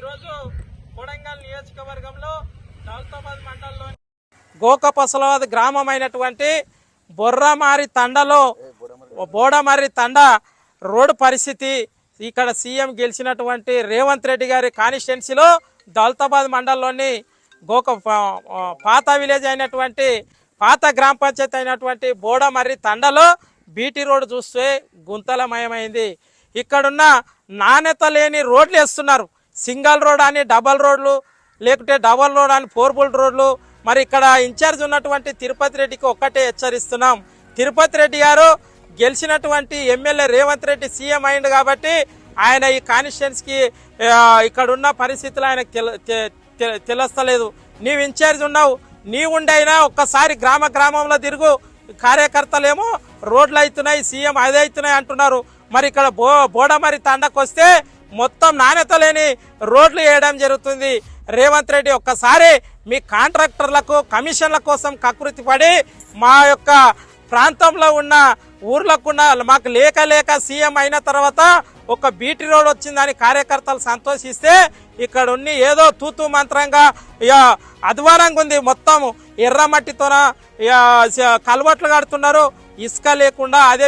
ఈరోజు కొడంగల్ నియోజకవర్గంలో దౌలతాబాద్ మండలంలోని గోకపసలాద్ గ్రామమైనటువంటి బొర్రమారి తండలో బోడమారి తండ రోడ్డు పరిస్థితి. ఇక్కడ సీఎం గెలిచినటువంటి రేవంత్ రెడ్డి గారి కాన్స్టిట్యున్సీలో దౌలతాబాద్ మండలంలోని గోక పాత విలేజ్ అయినటువంటి పాత గ్రామ పంచాయతీ అయినటువంటి బోడమర్రి తండలో బీటీ రోడ్డు చూస్తే గుంతలమయమైంది. ఇక్కడున్న నాణ్యత లేని రోడ్లు వేస్తున్నారు. సింగల్ రోడ్ అని డబల్ రోడ్లు లేకుంటే డబల్ రోడ్ అని ఫోర్బుల్ రోడ్లు. మరి ఇక్కడ ఇన్ఛార్జ్ ఉన్నటువంటి తిరుపతి రెడ్డికి ఒక్కటే హెచ్చరిస్తున్నాం. తిరుపతి రెడ్డి గారు గెలిచినటువంటి ఎమ్మెల్యే రేవంత్ రెడ్డి సీఎం అయింది కాబట్టి ఆయన ఈ కాన్స్టిట్యున్సీకి ఇక్కడ ఉన్న పరిస్థితులు ఆయనకు తెల తె- తెలుస్తలేదు. నీవు ఇన్ఛార్జ్ ఉన్నావు. నీవుండైనా ఒక్కసారి గ్రామ గ్రామంలో తిరుగు. కార్యకర్తలేమో రోడ్లు అవుతున్నాయి సీఎం అదే అవుతున్నాయి అంటున్నారు. మరి ఇక్కడ బో బోడమరి తండకొస్తే మొత్తం నాణ్యత లేని రోడ్లు వేయడం జరుగుతుంది. రేవంత్ రెడ్డి ఒక్కసారి మీ కాంట్రాక్టర్లకు కమిషన్ల కోసం కకృతి పడి మా యొక్క ప్రాంతంలో ఉన్న ఊర్లకు ఉన్న మాకు లేక లేక సీఎం అయిన తర్వాత ఒక బీటీ రోడ్ వచ్చిందని కార్యకర్తలు సంతోషిస్తే ఇక్కడ ఉన్ని ఏదో తూతు మంత్రంగా ఇక అధ్వానంగా ఉంది. మొత్తం ఎర్రమట్టితోన ఇక కలవట్లు కడుతున్నారు. ఇసుక లేకుండా అదే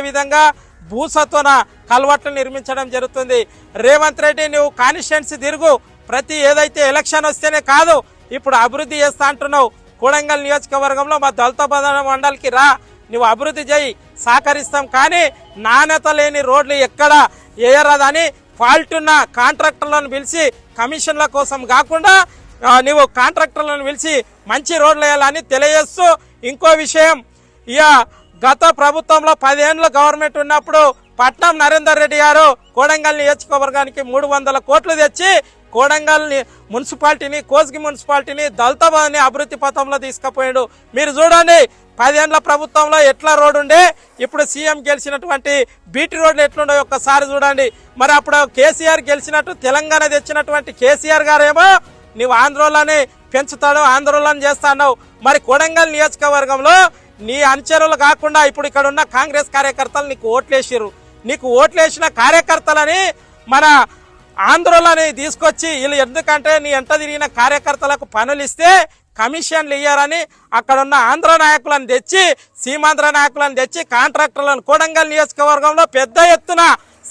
భూసత్వన కల్వట్లు నిర్మించడం జరుగుతుంది. రేవంత్ రెడ్డి నువ్వు కాన్స్టిట్యున్సీ తిరుగు. ప్రతి ఏదైతే ఎలక్షన్ వస్తేనే కాదు ఇప్పుడు అభివృద్ధి చేస్తా అంటున్నావు. కూడంగల్ నియోజకవర్గంలో మా దళిత బంధన మండలికి రా. నువ్వు అభివృద్ధి చేయి సహకరిస్తాం. కానీ నాణ్యత లేని రోడ్లు ఎక్కడ వేయరాదని ఫాల్ట్ ఉన్న కాంట్రాక్టర్లను పిలిచి కమిషన్ల కోసం కాకుండా నువ్వు కాంట్రాక్టర్లను పిలిచి మంచి రోడ్లు వేయాలని తెలియజేస్తూ ఇంకో విషయం ఇక గత ప్రభుత్వంలో పదేండ్ల గవర్నమెంట్ ఉన్నప్పుడు పట్నం నరేందర్ రెడ్డి గారు కోడంగల్ నియోజకవర్గానికి మూడు వందల కోట్లు తెచ్చి కోడంగల్ని మున్సిపాలిటీని కోస్గి మున్సిపాలిటీని దళితాబాద్ని అభివృద్ధి పథంలో తీసుకుపోయాడు. మీరు చూడండి పదేండ్ల ప్రభుత్వంలో ఎట్లా రోడ్డు ఉండే? ఇప్పుడు సీఎం గెలిచినటువంటి బీటీ రోడ్లు ఎట్లుండే ఒక్కసారి చూడండి. మరి అప్పుడు కేసీఆర్ గెలిచినట్టు తెలంగాణ తెచ్చినటువంటి కేసీఆర్ గారేమో నీవు ఆంధ్రోలని పెంచుతాడు ఆందోళన చేస్తాడు మరి కొడంగల్ నియోజకవర్గంలో నీ అనుచరులు కాకుండా ఇప్పుడు ఇక్కడ ఉన్న కాంగ్రెస్ కార్యకర్తలు నీకు ఓట్లేసారు నీకు ఓట్లేసిన కార్యకర్తలని మన ఆంధ్రులని తీసుకొచ్చి వీళ్ళు ఎందుకంటే నీ ఎంత తిరిగిన కార్యకర్తలకు పనులు ఇస్తే కమిషన్లు ఇయ్యారని అక్కడ ఉన్న ఆంధ్ర నాయకులను తెచ్చి సీమాంధ్ర నాయకులను తెచ్చి కాంట్రాక్టర్లను కొడంగల్ నియోజకవర్గంలో పెద్ద ఎత్తున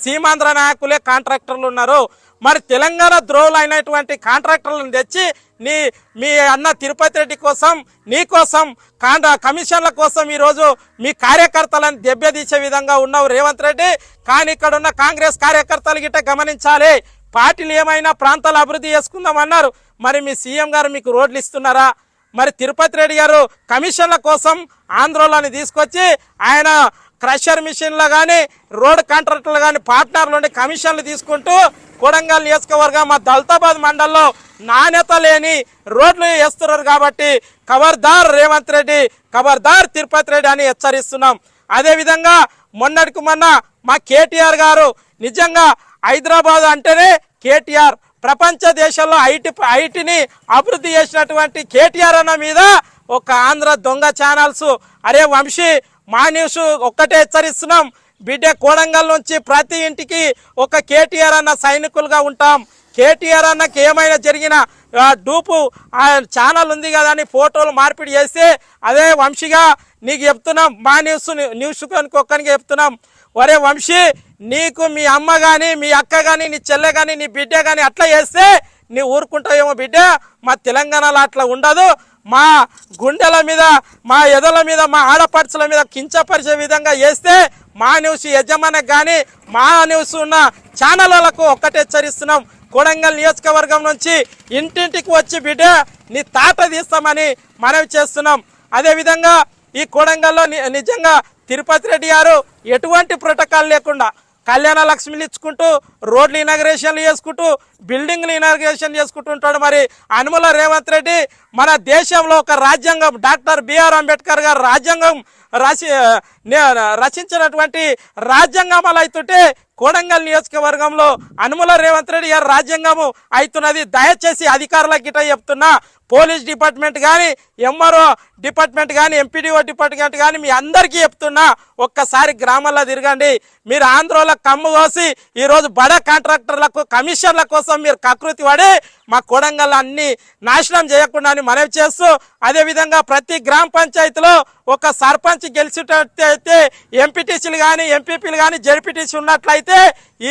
సీమాంధ్ర నాయకులే కాంట్రాక్టర్లు ఉన్నారు. మరి తెలంగాణ ద్రోహులు అయినటువంటి కాంట్రాక్టర్లను తెచ్చి నీ మీ అన్న తిరుపతి రెడ్డి కోసం నీ కోసం కాంట్రా కమిషన్ల కోసం ఈరోజు మీ కార్యకర్తలను దెబ్బతీసే విధంగా ఉన్నావు రేవంత్ రెడ్డి. కానీ ఇక్కడ ఉన్న కాంగ్రెస్ కార్యకర్తలు గిట్ట గమనించాలి. పార్టీలు ఏమైనా ప్రాంతాలు అభివృద్ధి చేసుకుందాం అన్నారు. మరి మీ సీఎం గారు మీకు రోడ్లు ఇస్తున్నారా? మరి తిరుపతి రెడ్డి గారు కమిషన్ల కోసం ఆంధ్రలోని తీసుకొచ్చి ఆయన క్రషర్ మిషన్లు కానీ రోడ్ కాంట్రాక్టర్లు కానీ పార్ట్నర్లు ఉండి కమిషన్లు తీసుకుంటూ కొడంగల్ నియోజకవర్గం మా దళితాబాద్ మండలంలో నాణ్యత లేని రోడ్లు వేస్తున్నారు కాబట్టి ఖబర్దార్ రేవంత్ రెడ్డి ఖబర్దార్ తిరుపతి రెడ్డి అని హెచ్చరిస్తున్నాం. అదేవిధంగా మొన్నటికి మొన్న మా కేటీఆర్ గారు నిజంగా హైదరాబాద్ అంటేనే కేటీఆర్. ప్రపంచ దేశాల్లో ఐటీ ఐటీని అభివృద్ధి చేసినటువంటి కేటీఆర్ అన్న మీద ఒక ఆంధ్ర దొంగ ఛానల్స్. అరే వంశీ మా న్యూస్ ఒక్కటే హెచ్చరిస్తున్నాం. బిడ్డ కోడంగల్ నుంచి ప్రతి ఇంటికి ఒక కేటీఆర్ అన్న సైనికులుగా ఉంటాం. కేటీఆర్ అన్నకి ఏమైనా జరిగిన డూపు ఆ ఛానల్ ఉంది కదా అని ఫోటోలు మార్పిడి చేస్తే అదే వంశీగా నీకు చెప్తున్నాం. మా న్యూస్ న్యూస్ ఒక్కరికి చెప్తున్నాం. ఒరే వంశీ నీకు మీ అమ్మ కానీ మీ అక్క కానీ నీ చెల్లె కానీ నీ బిడ్డ కానీ అట్లా చేస్తే నీ ఊరుకుంటావేమో బిడ్డ. మా తెలంగాణలో అట్లా ఉండదు. మా గుండెల మీద మా ఎదల మీద మా ఆడపడుచుల మీద కించపరిచే విధంగా వేస్తే మా న్యూస్ యజమానికి కానీ మా న్యూస్ ఉన్న ఛానళ్ళకు ఒక్కటే హెచ్చరిస్తున్నాం కొడంగల్ నియోజకవర్గం నుంచి ఇంటింటికి వచ్చి బిడ్డ నీ తాట తీస్తామని మనవి చేస్తున్నాం. అదేవిధంగా ఈ కొడంగల్లో ని- నిజంగా తిరుపతి రెడ్డి గారు ఎటువంటి ప్రోటోకాల్ లేకుండా కళ్యాణ లక్ష్మిలు ఇచ్చుకుంటూ రోడ్లు ఇనాగ్రేషన్లు చేసుకుంటూ బిల్డింగ్లు ఇనాగ్రేషన్ చేసుకుంటూ ఉంటాడు మరి అనుమల రేవంత్ రెడ్డి. మన దేశంలో ఒక రాజ్యాంగం డాక్టర్ బిఆర్ అంబేద్కర్ గారు రాజ్యాంగం రాసి నే- రచించినటువంటి రాజ్యాంగం అలా అవుతుంటే కోడంగల్ నియోజకవర్గంలో అనుమల రేవంత్ రెడ్డి గారు రాజ్యాంగము అవుతున్నది దయచేసి అధికారులకు గిట చెప్తున్నా పోలీస్ డిపార్ట్మెంట్ కానీ ఎంఆర్ఓ డిపార్ట్మెంట్ కానీ ఎంపీడీఓ డిపార్ట్మెంట్ కానీ మీ అందరికీ చెప్తున్నా ఒక్కసారి గ్రామాల్లో తిరగండి. మీరు ఆంధ్రలో కమ్ము కోసి ఈరోజు బడ కాంట్రాక్టర్లకు కమిషన్ల కోసం మీరు కకృతి పడి మా కొడంగల్ అన్ని నాశనం చేయకుండా అని మనవి చేస్తూ అదేవిధంగా ప్రతి గ్రామ పంచాయతీలో ఒక సర్పంచ్ గెలిచేటట్టయితే ఎంపీటీసీలు కానీ ఎంపీపీలు కానీ జడ్పీటీసీ ఉన్నట్లయితే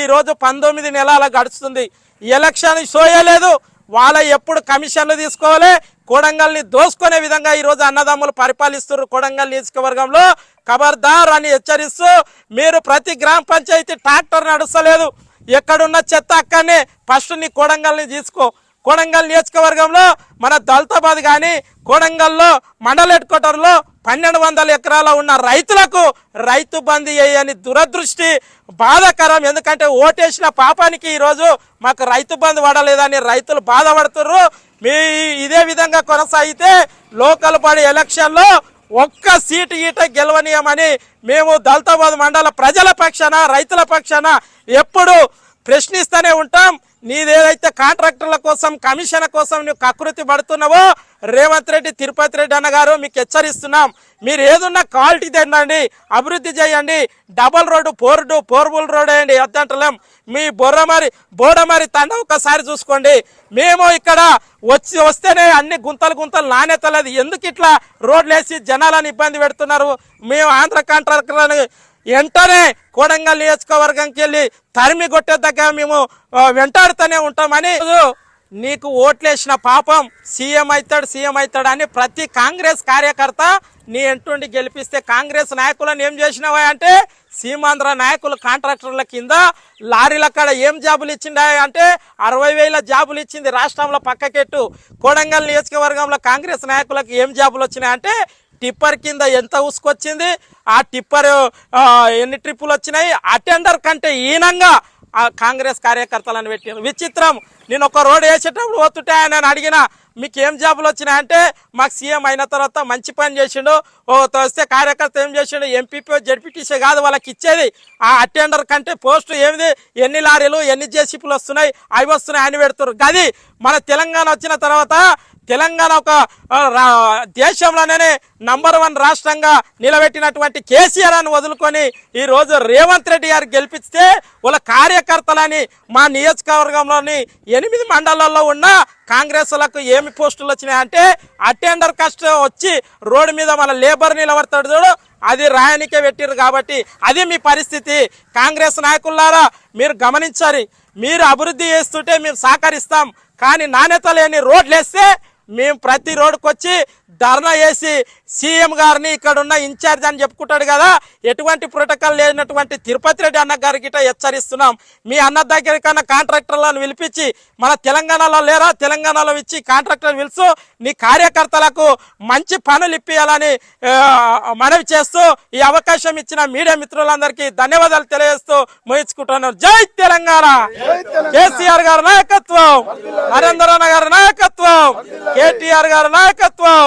ఈరోజు పంతొమ్మిది నెలల గడుస్తుంది. ఎలక్షన్ సోయలేదు వాళ్ళ ఎప్పుడు కమిషన్లు తీసుకోవాలి? కూడంగల్ని దోసుకునే విధంగా ఈరోజు అన్నదమ్ములు పరిపాలిస్తున్నారు కొడంగల్ నియోజకవర్గంలో. ఖబర్దార్ అని హెచ్చరిస్తూ మీరు ప్రతి గ్రామ పంచాయతీ ట్రాక్టర్ నడుస్తలేదు. ఎక్కడున్న చెత్త అక్కడనే ఫస్ట్ నీ కొడంగల్ని తీసుకో. కోడంగల్ నియోజకవర్గంలో మన దళితాబాద్ కానీ కోడంగల్లో మండల హెడ్ క్వార్టర్లో పన్నెండు వందల ఎకరాల ఉన్న రైతులకు రైతు బందీ అయ్యని దురదృష్టి బాధాకరం. ఎందుకంటే ఓటేసిన పాపానికి ఈరోజు మాకు రైతు బంధు పడలేదని రైతులు బాధపడుతున్నారు మీ ఇదే విధంగా కొనసాగితే లోకల్ బాడీ ఎలక్షన్లో ఒక్క సీటు ఈట గెలవనీయమని మేము దళితాబాద్ మండల ప్రజల పక్షాన రైతుల పక్షాన ఎప్పుడు ప్రశ్నిస్తూనే ఉంటాం. నీదేదైతే కాంట్రాక్టర్ల కోసం కమిషన్ కోసం నువ్వు కకృతి పడుతున్నావో రేవంత్ రెడ్డి తిరుపతి రెడ్డి అన్న గారు మీకు హెచ్చరిస్తున్నాం. మీరు ఏదున్నా క్వాలిటీ తినండి అభివృద్ధి చేయండి డబల్ రోడ్డు పోర్డు పోర్బుల్ రోడ్ వేయండి వద్దంటలేం మీ బొర్రమరి బోడమరి తండ ఒకసారి చూసుకోండి. మేము ఇక్కడ వచ్చి వస్తేనే అన్ని గుంతలు గుంతలు నాణ్యతలేదు ఎందుకు ఇట్లా రోడ్లు వేసి జనాలను ఇబ్బంది పెడుతున్నారు? మేము ఆంధ్ర కాంట్రాక్టర్లను వెంటనే కోడంగల్ నియోజకవర్గంకి వెళ్ళి తరిమి కొట్టేదాకా మేము వెంటాడుతూనే ఉంటామని నీకు ఓట్లేసిన పాపం సీఎం అవుతాడు సీఎం అవుతాడు అని ప్రతి కాంగ్రెస్ కార్యకర్త నీ ఎంటుండి గెలిపిస్తే కాంగ్రెస్ నాయకులను ఏం చేసినావా అంటే సీమాంధ్ర నాయకులు కాంట్రాక్టర్ల కింద లారీల కాడ ఏం జాబులు ఇచ్చిండా అంటే అరవై వేల జాబులు ఇచ్చింది రాష్ట్రంలో పక్కకెట్టు కోడంగల్ నియోజకవర్గంలో కాంగ్రెస్ నాయకులకు ఏం జాబులు వచ్చినాయంటే టిప్పర్ కింద ఎంత ఉసుకొచ్చింది? ఆ టిప్పర్ ఎన్ని ట్రిప్పులు వచ్చినాయి? అటెండర్ కంటే ఈనంగా ఆ కాంగ్రెస్ కార్యకర్తలను పెట్టారు విచిత్రం. నేను ఒక రోడ్ వేసేటప్పుడు పోతుంటే ఆయన అడిగిన మీకు ఏం జాబులు వచ్చినాయంటే మాకు సీఎం అయిన తర్వాత మంచి పని చేసిండు. ఓ వస్తే కార్యకర్త ఏం చేసిండు? ఎంపీపీ జడ్పీటీసీ కాదు వాళ్ళకి ఇచ్చేది. ఆ అటెండర్ కంటే పోస్టు ఏమిది? ఎన్ని లారీలు ఎన్ని జేసీపీలు వస్తున్నాయి? అవి వస్తున్నాయి అని పెడుతున్నారు. గది మన తెలంగాణ వచ్చిన తర్వాత తెలంగాణ ఒక రా- దేశంలోనే నంబర్ వన్ రాష్ట్రంగా నిలబెట్టినటువంటి కేసీఆర్ అని వదులుకొని ఈరోజు రేవంత్ రెడ్డి గారు గెలిపిస్తే వాళ్ళ కార్యకర్తలని మా నియోజకవర్గంలోని ఎనిమిది మండలాల్లో ఉన్న కాంగ్రెస్లకు ఏమి పోస్టులు వచ్చినాయంటే అటెండర్ కష్ట వచ్చి రోడ్డు మీద మన లేబర్ నిలబడతాడు చూడు అది రాయనికే పెట్టారు కాబట్టి అది మీ పరిస్థితి. కాంగ్రెస్ నాయకులారా మీరు గమనించాలి. మీరు అభివృద్ధి చేస్తుంటే మేము సహకరిస్తాం. కానీ నాణ్యత లేని రోడ్లు వేస్తే మేము ప్రతి రోడ్కొచ్చి వచ్చి ధర్నా చేసి సీఎం గారిని ఇక్కడ ఉన్న ఇన్ఛార్జ్ అని చెప్పుకుంటాడు కదా ఎటువంటి ప్రోటోకాల్ లేనటువంటి తిరుపతి రెడ్డి అన్న గారికి గిట్ట హెచ్చరిస్తున్నాం. మీ అన్న దగ్గరికన్నా కాంట్రాక్టర్లను పిలిపించి మన తెలంగాణలో లేరా తెలంగాణలో ఇచ్చి కాంట్రాక్టర్ పిలుచు నీ కార్యకర్తలకు మంచి పనులు ఇప్పియాలని మనవి చేస్తూ ఈ అవకాశం ఇచ్చిన మీడియా మిత్రులందరికీ ధన్యవాదాలు తెలియజేస్తూ ముగించుకుంటున్నాను. జై తెలంగాణ! కేసీఆర్ గారి నాయకత్వం నరేంద్ర గారి నాయకత్వం కేటీఆర్ గారి నాయకత్వం